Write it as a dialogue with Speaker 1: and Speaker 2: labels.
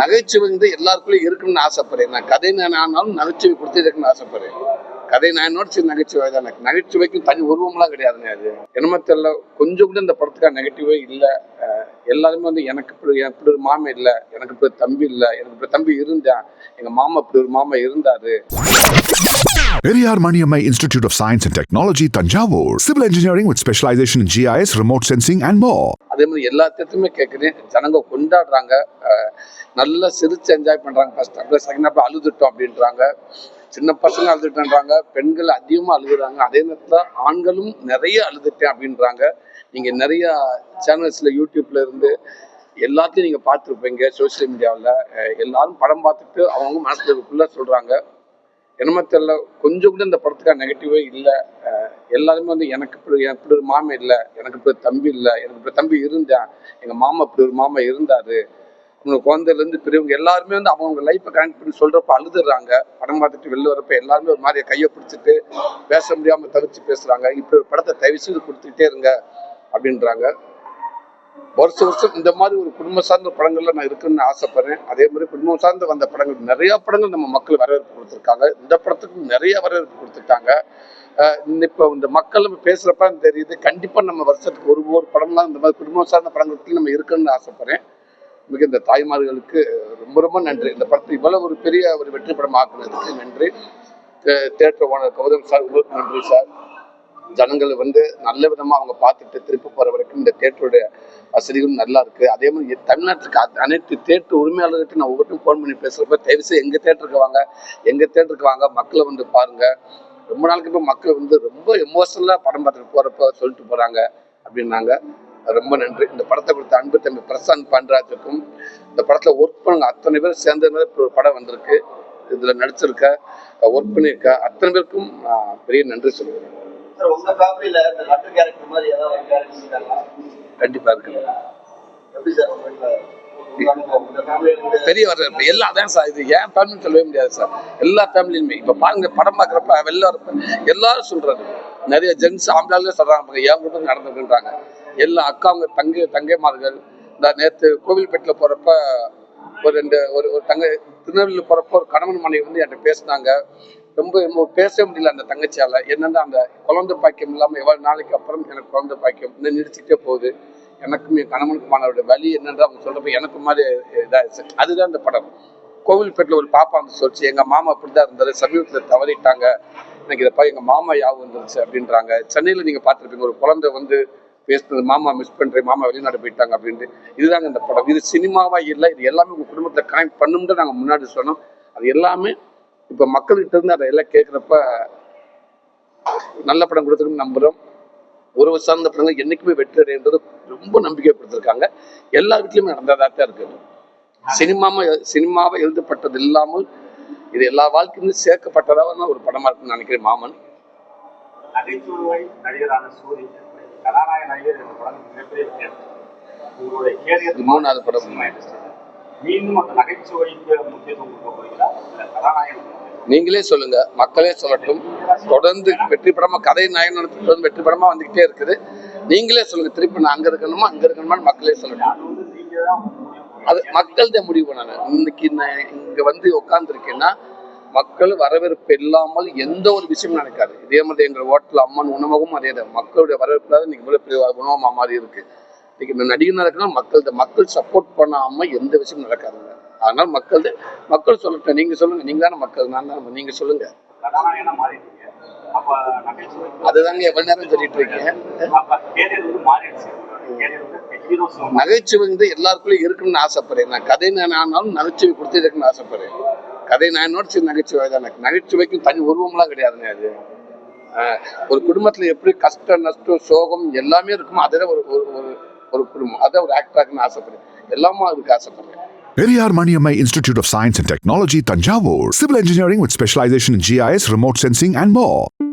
Speaker 1: நகைச்சுவை வந்து எல்லாருக்குள்ளயும் இருக்குன்னு ஆசைப்படுறேன். நான் கதை நான் ஆனாலும் நகைச்சுவை கொடுத்துருக்குன்னு ஆசைப்படுறேன். கதை நாயனோட சரி நகைச்சுவை தான். எனக்கு நகைச்சுவைக்கு தனி உருவம்லாம் கிடையாதுங்க அது. என்னமோ தெரியல கொஞ்சம் கூட இந்த படத்துக்காக நெகட்டிவே இல்லை. எல்லாருமே வந்து எனக்கு இப்படி இப்படி ஒரு மாமா இல்லை எனக்கு இப்படி தம்பி இல்லை எனக்கு இப்படி தம்பி இருந்தான். எங்கள் மாமா இப்படி ஒரு மாமா இருந்தாரு.
Speaker 2: Periyar Maniammai Institute of Science and Technology Thanjavur civil engineering with specialisation in GIS remote sensing and மோ
Speaker 1: அதே மாதிரி எல்லாத்தையுமே கேட்குறேன் ஜனங்க கொண்டாடுறாங்க. நல்லா சிரிச்சு என்ஜாய் பண்ணுறாங்க ஃபர்ஸ்ட் அப்படியே செகண்ட் அப்போ அழுதுட்டோம் அப்படின்றாங்க. சின்ன பசங்க அழுதுட்டேன்றாங்க. பெண்கள் அதிகமாக அழுகுறாங்க. அதே நேரத்தில் ஆண்களும் நிறைய அழுதுட்டேன் அப்படின்றாங்க. நீங்கள் நிறைய சேனல்ஸில் யூடியூப்ல இருந்து எல்லாத்தையும் நீங்கள் பார்த்துருப்பீங்க. சோசியல் மீடியாவில் எல்லாரும் படம் பார்த்துட்டு அவங்க மனசுக்குள்ளே சொல்கிறாங்க என்னமோ தெரியல. கொஞ்சம் கூட இந்த படத்துக்காக நெகட்டிவே இல்லை. எல்லாருமே வந்து எனக்கு இப்படி எனக்கு இப்படி ஒரு மாமா இல்லை. எனக்கு இப்படி தம்பி இல்லை. எனக்கு இப்படி தம்பி இருந்தேன் எங்கள் மாமா இப்படி ஒரு மாமா இருந்தாரு. அவங்க குழந்தையிலேருந்து பெரியவங்க எல்லாருமே வந்து அவங்க லைஃப்பை கனெக்ட் பண்ணி சொல்கிறப்ப அழுதுறாங்க. படம் பார்த்துட்டு வெளில வரப்ப எல்லாருமே ஒரு மாதிரி கையை பிடிச்சிட்டு பேச முடியாமல் தவிச்சு பேசுகிறாங்க இப்படி ஒரு படத்தை தயவு செய்து கொடுத்துக்கிட்டே இருங்க அப்படின்றாங்க. வருஷம் வருஷம் இந்த மாதிரி ஒரு குடும்ப சார்ந்த படங்கள்ல நான் இருக்குன்னு ஆசைப்படுறேன். அதே மாதிரி குடும்பம் சார்ந்து வந்த படங்கள் நிறைய படங்கள் நம்ம மக்கள் வரவேற்பு கொடுத்துருக்காங்க. இந்த படத்துக்கு நிறைய வரவேற்பு கொடுத்துருக்காங்க. இப்போ இந்த மக்கள் நம்ம பேசுறப்ப தெரியுது கண்டிப்பா நம்ம வருஷத்துக்கு ஒரு ஒரு படம்லாம் இந்த மாதிரி குடும்பம் சார்ந்த படங்களுக்கு நம்ம இருக்குன்னு ஆசைப்படுறேன். மிக இந்த தாய்மார்களுக்கு ரொம்ப ரொம்ப நன்றி. இந்த படத்தை இவ்வளவு ஒரு பெரிய ஒரு வெற்றி படம் ஆக்குனதுக்கு நன்றி தேட்டர் ஓனர் கௌதம் சார் உங்களுக்கு நன்றி சார். ஜனங்கள் வந்து நல்ல விதமா அவங்க பார்த்துட்டு திருப்பி போற வரைக்கும் இந்த தேட்டருடைய வசதிகளும் நல்லா இருக்கு. அதே மாதிரி தமிழ்நாட்டுக்கு அனைத்து தேட்டர் உரிமையாளர்கிட்ட நான் ஒவ்வொருத்தையும் ஃபோன் பண்ணி பேசுறப்ப தயவு எங்கள் எங்க தேட்டருக்கு வாங்க எங்க தேட்டருக்கு வாங்க மக்களை வந்து பாருங்க. ரொம்ப நாளுக்கு இப்போ மக்கள் வந்து ரொம்ப எமோஷனலாக படம் பார்த்துட்டு போறப்ப சொல்லிட்டு போறாங்க அப்படின்னாங்க. ரொம்ப நன்றி. இந்த படத்தை கொடுத்த அன்பு தம்பி பிரசாந்த் பாண்டராஜுக்கும் இந்த படத்துல ஒர்க் பண்ணுங்க அத்தனை பேர் சேர்ந்த மாதிரி ஒரு படம் வந்திருக்கு. இதுல நடிச்சிருக்க ஒர்க் பண்ணியிருக்க அத்தனை பேருக்கும் பெரிய நன்றி சொல்லுவேன்
Speaker 3: உங்க ஃபேமிலியில இந்த லட்டு கேரக்டர் மாதிரி ஏதாவது ஒரு கேரக்டர் இருக்காங்களா?
Speaker 1: கண்டிப்பா இருக்கு.
Speaker 3: எப்படி சார்
Speaker 1: எல்லா அதான் சார் இது ஏன் ஃபேமிலின்னு சொல்லவே முடியாது சார். எல்லா ஃபேமிலியுமே இப்ப பாருங்க படம் பார்க்குறப்ப வரப்ப எல்லாரும் சொல்றாரு. நிறைய ஜென்ஸ் ஆம்பளாலே சொல்றாங்க என் குடும்பம் நடந்துருக்குன்றாங்க. எல்லா அக்காங்க தங்கை தங்கைமார்கள் இந்த நேற்று கோவில்பேட்டில் போறப்ப ஒரு ரெண்டு ஒரு ஒரு தங்கை திருநெல்வேலியில் போறப்ப ஒரு கணவன் மனைவி வந்து என்கிட்ட பேசினாங்க. ரொம்ப பேச பேசவே முடியல அந்த தங்கச்சியால. என்னன்னா அந்த குழந்தை பாக்கியம் இல்லாம எவ்வளவு நாளைக்கு அப்புறம் எனக்கு குழந்தை பாக்கியம் இன்னும் நீடிச்சுட்டே போகுது. எனக்கும் என் கணவனுக்குமானோட வழி என்னன்ற அவங்க சொல்றப்ப எனக்கு மாதிரி இதாச்சு அதுதான் இந்த படம். கோவில்பேட்டில் ஒரு பாப்பா வந்து சொல்லிச்சு எங்க மாமா அப்படிதான் இருந்தாரு. சமீபத்தில் தவறிட்டாங்க. எனக்கு இதை எங்க மாமா யாவும் வந்துருச்சு அப்படின்றாங்க. சென்னையில நீங்க பார்த்துருப்பீங்க ஒரு குழந்தை வந்து பேசுனது மாமா மிஸ் பண்றேன் மாமா வெளிநாடு போயிட்டாங்க அப்படின்ட்டு. இதுதாங்க இந்த படம். இது சினிமாவா இல்லை இது எல்லாமே உங்க குடும்பத்தை கனெக்ட் பண்ணும்னு நாங்கள் முன்னாடி சொன்னோம். அது எல்லாமே இப்ப மக்கள்கிட்ட இருந்து அதை எல்லாம் கேட்குறப்ப நல்ல படம் கொடுத்துருக்குன்னு நம்புறோம். உறவு சார்ந்த படங்கள் என்னைக்குமே வெற்றி அடைன்றது ரொம்ப நம்பிக்கை கொடுத்துருக்காங்க எல்லா வீட்லயுமே நடந்ததா தான் இருக்கு. சினிமாவை சினிமாவை எழுதப்பட்டது இல்லாமல் இது எல்லா வாழ்க்கையிலும் சேர்க்கப்பட்டதாக ஒரு படமா இருக்குன்னு நினைக்கிறேன் மாமன்.
Speaker 4: நகைச்சுவை நடிகரான சூரி கதாநாயக நடிகர் இந்த படம் மிகப்பெரிய
Speaker 1: மூணாவது படம்.
Speaker 4: மீண்டும் அந்த நகைச்சுவைக்கு முக்கியத்துவம் கொடுக்க கதாநாயகன்
Speaker 1: நீங்களே சொல்லுங்க. மக்களே சொல்லட்டும். தொடர்ந்து வெற்றி படமா கதை நாயகன் தொடர்ந்து வெற்றி படமா வந்துகிட்டே இருக்குது. நீங்களே சொல்லுங்க. திருப்பி நான் அங்க இருக்கணுமா அங்க இருக்கணுமான்னு மக்களே சொல்லட்டும்.
Speaker 4: அது
Speaker 1: மக்கள் தான் முடிவு பண்ணாங்க இன்னைக்கு நான் இங்க வந்து உட்காந்துருக்கேன்னா மக்கள் வரவேற்பு இல்லாமல் எந்த ஒரு விஷயமும் நடக்காது. இதே மாதிரி எங்க ஹோட்டல் அம்மன் உணவகம் அதே தான். மக்களுடைய வரவேற்பு தான் இன்னைக்கு இவ்வளவு பெரிய உணவகமா மாறி இருக்கு. இன்னைக்கு இந்த நடிகர் நடக்குன்னா மக்கள் மக்கள் சப்போர்ட் பண்ணாம எந்த விஷயமும் நடக்காதுங்க. அதனால மக்கள் மக்கள் சொல்லட்டும் நீங்க சொல்லுங்க. நீங்க தானே மக்கள் நான் தான் நீங்க சொல்லுங்க. அதுதாங்க எவ்வளவு நேரம் சொல்லிட்டு இருக்கேன் நகைச்சுவை வந்து எல்லாருக்குள்ளயும் இருக்குன்னு ஆசைப்படுறேன். நான் கதை நான் ஆனாலும் நகைச்சுவை கொடுத்துருக்குன்னு ஆசைப்படுறேன். கதை நாயனோட சரி நகைச்சுவை தான். எனக்கு நகைச்சுவைக்கு தனி உருவம்லாம் கிடையாதுங்க அது. ஒரு குடும்பத்துல எப்படி கஷ்டம் நஷ்டம் சோகம் எல்லாமே இருக்குமோ அதில் ஒரு ஒரு ஒரு- ஒரு குடும்பம் அதை ஒரு ஆக்டராக்குன்னு ஆசைப்படுறேன் எல்லாமே அதுக்கு ஆசைப்படுறேன்
Speaker 2: Periyar Maniammai Institute of Science and Technology, Tanjavur. Civil engineering with specialization in GIS, remote sensing, and more.